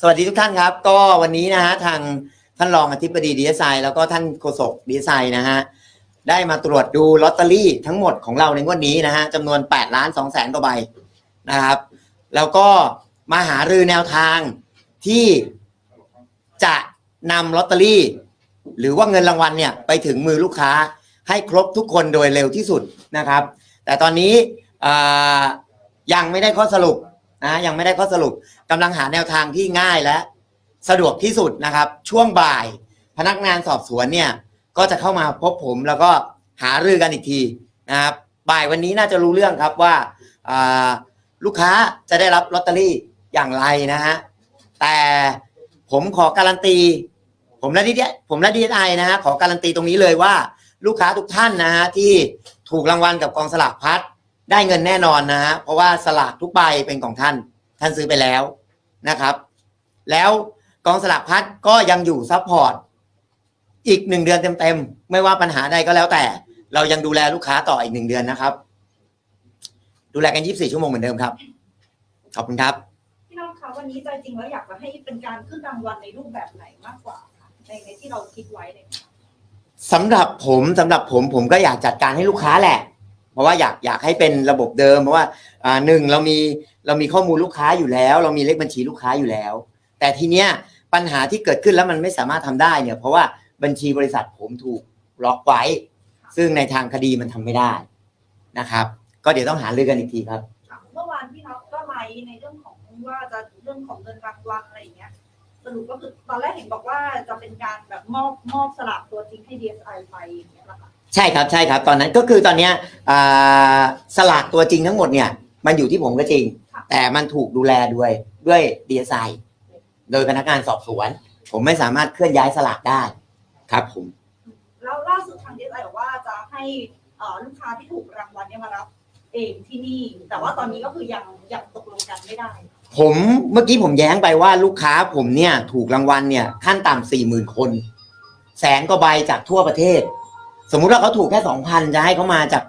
สวัสดีทุกท่านครับ ก็วันนี้นะฮะทางท่านรองอธิบดีดีเอสไอแล้วก็ท่านโฆษกดีเอสไอนะฮะได้มาตรวจดูลอตเตอรี่ทั้งหมดของเราในงวดนี้นะฮะจำนวน8ล้าน2แสนกว่าใบนะครับ แล้วก็มาหารือแนวทางที่จะนำลอตเตอรี่ หรือว่าเงินรางวัลเนี่ยไปถึงมือลูกค้าให้ครบทุกคนโดยเร็วที่สุดนะครับ แต่ตอนนี้ยังไม่ได้ข้อสรุปนะยังไม่ได้ข้อสรุป กำลังหาแนวทางที่ง่ายและสะดวกที่สุดนะครับ ช่วงบ่ายพนักงานสอบสวนเนี่ยก็จะเข้ามาพบผมแล้วก็หารือกันอีกทีนะครับบ่ายวันนี้น่าจะรู้เรื่องครับว่าลูกค้าจะได้รับลอตเตอรี่อย่างไรนะฮะแต่ผมขอการันตี ผมและดีผมและดีไอนะฮะขอการันตีตรงนี้เลยว่า ลูกค้าทุกท่านนะฮะที่ถูกรางวัลกับกองสลากพัดได้เงินแน่นอนนะฮะเพราะว่าสลากทุกใบเป็นของท่าน ท่านซื้อไปแล้ว นะครับ แล้วกองสลากพัดก็ยังอยู่ซัพพอร์ตอีกหนึ่งเดือนเต็มๆ ไม่ว่าปัญหาใดก็แล้วแต่ เรายังดูแลลูกค้าต่ออีกหนึ่งเดือนนะครับ ดูแลกัน 24 ชั่วโมงเหมือนเดิมครับ ขอบคุณครับ พี่น้องคะวันนี้ใจจริงแล้วอยากจะให้เป็นการขึ้นรางวัลในรูปแบบไหนมากกว่าคะในในที่เราคิดไว้เลยค่ะสำหรับผมสำหรับผมผมก็อยากจัดการให้ลูกค้าแหละเพ ราะว่าอยากอยากให้เป็นระบบเดิม เพราะว่าอ่าหนึ่งเรามีเรามีข้อมูลลูกค้าอยู่แล้ว เรามีเลขบัญชีลูกค้าอยู่แล้ว แต่ทีเนี้ยปัญหาที่เกิดขึ้นแล้วมันไม่สามารถทำได้เนี่ยเพราะว่าบัญชีบริษัทผมถูกล็อกไว้ ซึ่งในทางคดีมันทำไม่ได้นะครับ ก็เดี๋ยวต้องหารือกันอีกทีครับเมื่อวานพี่น็อตก็ไลฟ์ในเรื่องของว่าจะเรื่องของเงินรางวัลอะไรอย่างเงี้ยสรุปก็คือตอนแรกเห็นบอกว่าจะเป็นการแบบมอบมอบสลากตัวจริงให้ DSI ไปอย่างเงี้ย ใช่ครับใช่ครับ ตอนนั้นก็คือตอนเนี้ยอ่าสลากตัวจริงทั้งหมดเนี่ยมันอยู่ที่ผมก็จริง แต่มันถูกดูแลด้วยด้วยดีไซน์โดยพนักงานสอบสวน ผมไม่สามารถเคลื่อนย้ายสลากได้ครับผม แล้วล่าสุดทาง DSI บอกว่าจะให้เอ่อลูกค้าที่ถูกรางวัลเนี่ยมารับ เองที่นี่ แต่ว่าตอนนี้ก็คือยังยังตกลงกันไม่ได้ ผมเมื่อกี้ผมแย้งไปว่าลูกค้าผมเนี่ยถูกรางวัลเนี่ยขั้นต่ำสี่หมื่นคน แสนกว่าใบจากทั่วประเทศ สมมุติว่าเขาถูกแค่สองพันจะให้เขามาจาก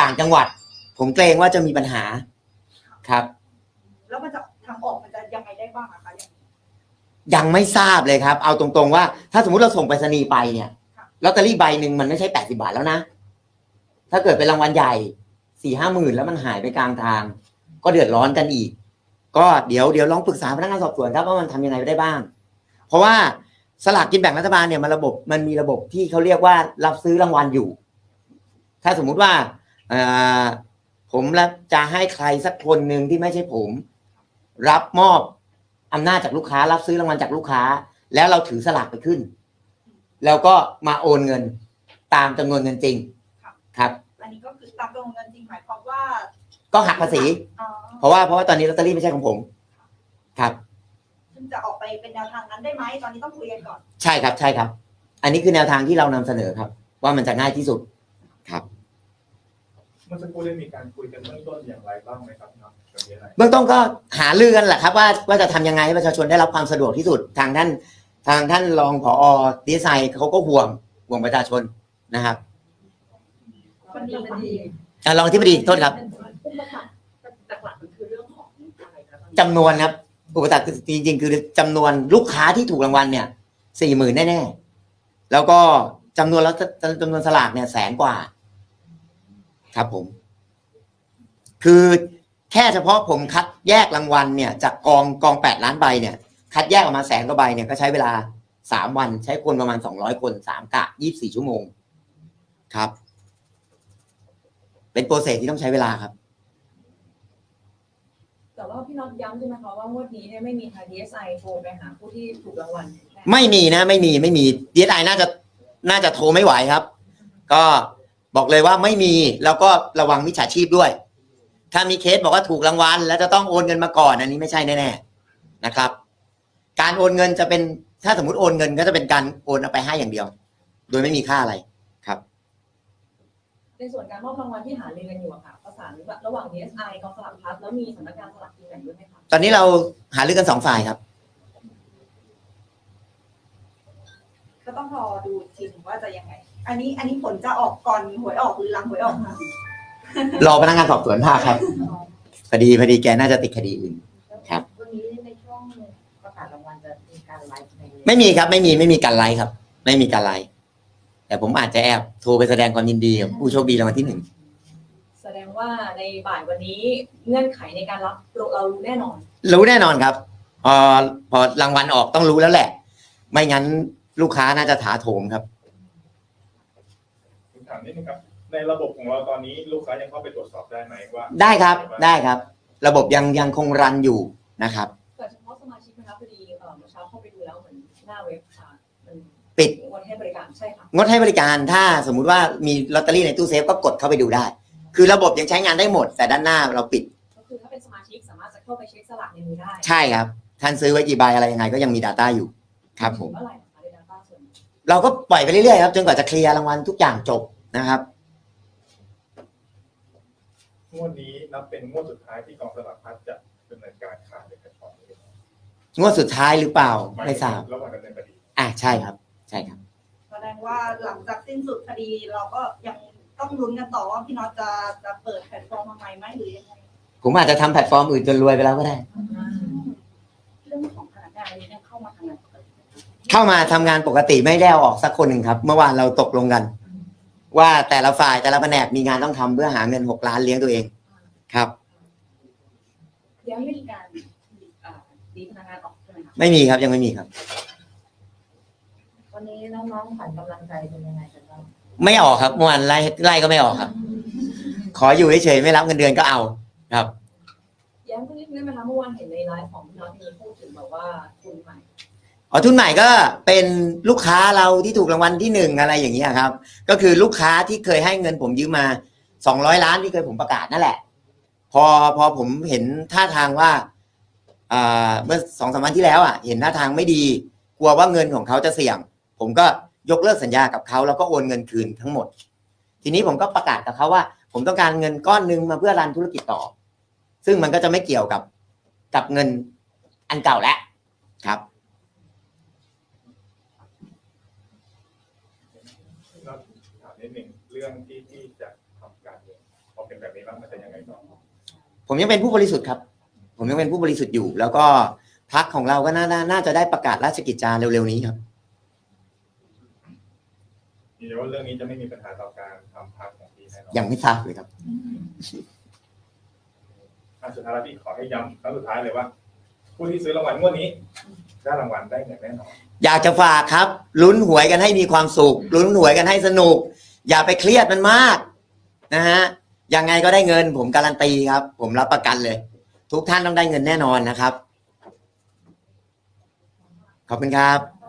ต่างจังหวัด ผมเกรงว่าจะมีปัญหาครับ แล้วมันจะทางออกมันจะยังไงได้บ้างอะคะอย่างนี้ ยังไม่ทราบเลยครับ เอาตรงๆว่า ถ้าสมมติเราส่งไปรษณีย์ไปเนี่ยลอตเตอรี่ใบหนึ่งมันไม่ใช่แปดสิบาทแล้วนะ ถ้าเกิดเป็นรางวัลใหญ่สี่ห้าหมื่นแล้วมันหายไปกลางทาง ก็เดือดร้อนกันอีก ก็เดี๋ยวเดี๋ยวลองปรึกษาพนักงานสอบสวนครับว่ามันทำยังไงได้บ้าง เพราะว่า สลากกินแบ่งรัฐบาลเนี่ยมันระบบมันมีระบบที่เขาเรียกว่ารับซื้อรางวัลอยู่ ถ้าสมมุติว่าเอ่อผมรับจะให้ใครสักคนหนึ่งที่ไม่ใช่ผม รับมอบอำนาจจากลูกค้า รับซื้อรางวัลจากลูกค้า แล้วเราถือสลากไปขึ้น แล้วก็มาโอนเงินตามจำนวนเงินจริงครับอันนี้ก็คือตามจำนวนเงินจริงหมายความว่า ก็หักภาษีอ๋อเพราะว่าเพราะว่าตอนนี้ลอตเตอรี่ไม่ใช่ของผม ครับ ซึ่งจะออกไปเป็นแนวทางนั้นได้ไหมตอนนี้ต้องคุยกันก่อน ใช่ครับใช่ครับ อันนี้คือแนวทางที่เรานำเสนอครับ ว่ามันจะง่ายที่สุดครับเมื่อสักครู่ได้มีการคุยกันเบื้องต้นอย่างไรบ้างไหมครับน้องกับมีอะไรเบื้องต้นก็หาลือกันแหละครับ ว่าว่าจะทำยังไงให้ประชาชนได้รับความสะดวกที่สุดทางท่านทางท่านรองผอดีไซน์เขาก็ห่วงห่วงประชาชนนะครับมันดีมันดีอะรองที่บดีโทษครับแต่หลักมันคือเรื่องของอะไรคะจำนวนครับ อุปสรรคจริงๆ คือจำนวนลูกค้าที่ถูกรางวัลเนี่ยสี่หมื่นแน่ๆ แล้วก็จำนวนแล้วจำนวนสลากเนี่ยแสนกว่า ครับผม คือแค่เฉพาะผมคัดแยกรางวัลเนี่ย จากกองกองแปดล้านใบเนี่ย คัดแยกออกมาแสนกว่าใบเนี่ยก็ใช้เวลาสามวันใช้คนประมาณสองร้อยคนสามกะยี่สี่ชั่วโมง ครับ เป็นโปรเซสที่ต้องใช้เวลาครับ แต่ว่าพี่น็อตย้ำใช่ไหมคะว่างวดนี้เนี่ยไม่มีทาง DSI โทรไปหาผู้ที่ถูกรางวัลแน่ไม่มีนะไม่มีไม่มีดีไอน่าจะน่าจะโทรไม่ไหวครับ ก็บอกเลยว่าไม่มีแล้วก็ระวังมิจฉาชีพด้วย ถ้ามีเคสบอกว่าถูกรางวัล แล้วจะต้องโอนเงินมาก่อนอันนี้ไม่ใช่แน่ๆนะครับ การโอนเงินจะเป็นถ้าสมมติโอนเงินก็จะเป็นการโอนเอาไปให้อย่างเดียว โดยไม่มีค่าอะไร ในส่วนการมอบรางวัลที่หารือกันอยู่อะค่ะประสานแบบระหว่าง DSI กองสลากพลัสแล้วมีสำนักงานสลากกินแบ่งด้วยไหมคะตอนนี้เราหารือกันสองฝ่ายครับ ก็ต้องรอดูอีกทีหนึงว่าจะยังไง อันนี้อันนี้ผลจะออกก่อนหวยออกหรือหลังหวยออกคะรอพนักงานสอบสวนภาคครับพอดีพอดีแกน่าจะติดคดีอื่น ครับ วันนี้ในช่วงประกาศรางวัลจะมีการไลฟ์ใน ไม่มีครับ ไม่มีไม่มีการไลฟ์ครับ ไม่มีการไลฟ์ แต่ผมอาจจะแอบโทรไปแสดงความยินดีกับผู้โชคดีรางวัลที่หนึ่งแสดงว่าในบ่ายวันนี้เงื่อนไขในการรับเรารู้แน่นอน รู้แน่นอนครับพอพอรางวัลออกต้องรู้แล้วแหละ ไม่งั้นลูกค้าน่าจะถาโถมครับผมถามนิดนึงครับ ในระบบของเราตอนนี้ลูกค้ายังเข้าไปตรวจสอบได้ไหมว่าได้ครับได้ครับ ระบบยังยังคงรันอยู่นะครับแต่เฉพาะสมาชิกนะครับพอดีเอ่อเมื่อเช้าเข้าไปดูแล้วเหมือนหน้าเว็บค่ะมัน ปิดงดให้บริการใช่ค่ะงดให้บริการถ้าสมมุติว่ามีลอตเตอรี่ในตู้เซฟก็กดเข้าไปดูได้ คือระบบยังใช้งานได้หมด แต่ด้านหน้าเราปิดก็คือถ้าเป็นสมาชิกสามารถจะเข้าไปเช็คสลากในมือได้ใช่ครับ ท่านซื้อไว้กี่ใบอะไรยังไง ก็ยังมี Data อยู่ครับผม เมื่อไหร่นะคะใน Data ส่วนนี้เราก็ปล่อยไปเรื่อยๆครับจนกว่าจะเคลียร์รางวัลทุกอย่างจบนะครับ งวดนี้นับเป็นงวดสุดท้ายที่กองสลากพลัดจะดำเนินการขายในแพลตฟอร์มนี้งวดสุดท้ายหรือเปล่าไม่ทราบระหว่างดำเนินคดีอะใช่ครับ ใช่ครับแสดงว่าหลังจากสิ้นสุดคดีเราก็ยังต้องลุ้นกันต่อว่าพี่น็อตจะจะเปิดแพลตฟอร์มมาใหม่ไหมหรือยังไงผมอาจจะทำแพลตฟอร์มอื่นจนรวยไปแล้วก็ได้ เรื่องของพนักงานนี้ยังเข้ามาทำงานปกติเข้ามาทำงานปกติไม่ได้เอาออกสักคนหนึ่งครับ เมื่อวานเราตกลงกัน ว่าแต่ละฝ่ายแต่ละแผนกมีงานต้องทำเพื่อหาเงินหกล้านเลี้ยงตัวเองครับ ยังไม่มีการอ่าดีพนักงานออกใช่ไหมคะไม่มีครับยังไม่มีครับ วันนี้น้องๆฝันกำลังใจเป็นยังไงกันบ้างไม่ออกครับเมื่อวานไล่ไล่ก็ไม่ออกครับ ขออยู่เฉยๆไม่รับเงินเดือนก็เอาครับ ย้ำเพิ่งนิดนึงนะคะเมื่อวานเห็นในไลฟ์ของพี่น็อตมีพูดถึงแบบว่าทุนใหม่อ๋อทุนใหม่ก็เป็นลูกค้าเราที่ถูกรางวัลที่หนึ่งอะไรอย่างเงี้ยครับ ก็คือลูกค้าที่เคยให้เงินผมยืมมาสองร้อยล้านที่เคยผมประกาศนั่นแหละ พอพอผมเห็นท่าทางว่าอ่าเมื่อสองสามวันที่แล้วอะ เห็นท่าทางไม่ดี กลัวว่าเงินของเขาจะเสี่ยง ผมก็ยกเลิกสัญญากับเขาแล้วก็โอนเงินคืนทั้งหมด ทีนี้ผมก็ประกาศกับเขาว่า ผมต้องการเงินก้อนหนึ่งมาเพื่อรันธุรกิจต่อ ซึ่งมันก็จะไม่เกี่ยวกับกับเงินอันเก่าแล้วครับแล้วถามนิดนึงเรื่องที่ที่จะทำการเมืองพอเป็นแบบนี้แล้วมันจะยังไงต่อผมยังเป็นผู้บริสุทธิ์ครับ ผมยังเป็นผู้บริสุทธิ์อยู่ แล้วก็พักของเราก็น่าน่าน่าจะได้ประกาศราชกิจจาเร็วๆนี้ครับ ยืนยันว่าเรื่องนี้จะไม่มีปัญหาต่อการทำพาร์ทของพี่แน่นอนยังไม่ทราบเลยครับ อะสุดท้ายแล้วพี่ขอให้ย้ำครั้งสุดท้ายเลยว่า ผู้ที่ซื้อรางวัลงวดนี้ได้รางวัลได้เงินแน่นอน อยากจะฝากครับ ลุ้นหวยกันให้มีความสุข ลุ้นหวยกันให้สนุก อย่าไปเครียดมันมากนะฮะยังไงก็ได้เงิน ผมการันตีครับ ผมรับประกันเลย ทุกท่านต้องได้เงินแน่นอนนะครับ ขอบคุณครับ